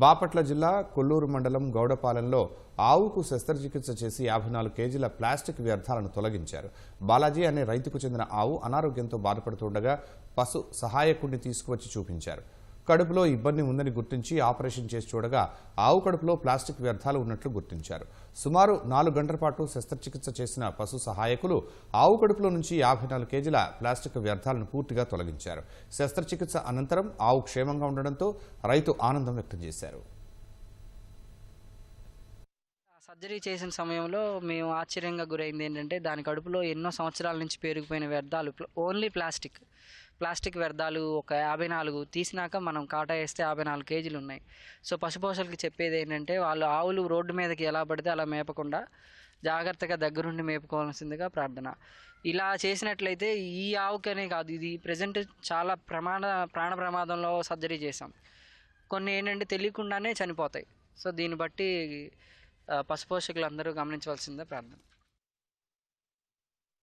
బాపట్ల జిల్లా కొల్లూరు మండలం గౌడపాలెంలో ఆవుకు శస్త్రచికిత్స చేసి యాభై నాలుగు కేజీల ప్లాస్టిక్ వ్యర్థాలను తొలగించారు. బాలాజీ అనే రైతుకు చెందిన ఆవు అనారోగ్యంతో బాధపడుతుండగా పశు సహాయకుడిని తీసుకువచ్చి చూపించారు. కడుపులో ఇబ్బంది ఉందని గుర్తించి ఆపరేషన్ చేసి చూడగా ఆవు కడుపులో ప్లాస్టిక్ వ్యర్థాలు ఉన్నట్లు గుర్తించారు. సుమారు నాలుగు గంటల పాటు శస్త్రచికిత్స చేసిన పశు సహాయకులు ఆవు కడుపులో నుంచి యాభై నాలుగు కేజీల ప్లాస్టిక్ వ్యర్థాలను పూర్తిగా తొలగించారు. శస్త్రచికిత్స అనంతరం ఆవు క్షేమంగా ఉండడంతో రైతు ఆనందం వ్యక్తం చేశారు. సర్జరీ చేసిన సమయంలో మేము ఆశ్చర్యంగా గురైంది ఏంటంటే దాని కడుపులో ఎన్నో సంవత్సరాల నుంచి పేరుకుపోయిన వ్యర్థాలు ఓన్లీ ప్లాస్టిక్. ప్లాస్టిక్ వ్యర్థాలు ఒక యాభై నాలుగు తీసినాక మనం కాటా వేస్తే యాభై నాలుగు కేజీలు ఉన్నాయి. సో పశుపోషకులకి చెప్పేది ఏంటంటే వాళ్ళు ఆవులు రోడ్డు మీదకి ఎలా పడితే అలా మేపకుండా జాగ్రత్తగా దగ్గరుండి మేపుకోవాల్సిందిగా ప్రార్థన. ఇలా చేసినట్లయితే ఈ ఆవుకనే కాదు ఇది ప్రజెంట్ చాలా ప్రమాద ప్రాణ ప్రమాదంలో సర్జరీ చేసాం కొన్ని ఏంటంటే తెలియకుండానే చనిపోతాయి. సో దీన్ని బట్టి పశుపోషకులు అందరూ గమనించవలసిందే ప్రార్థన.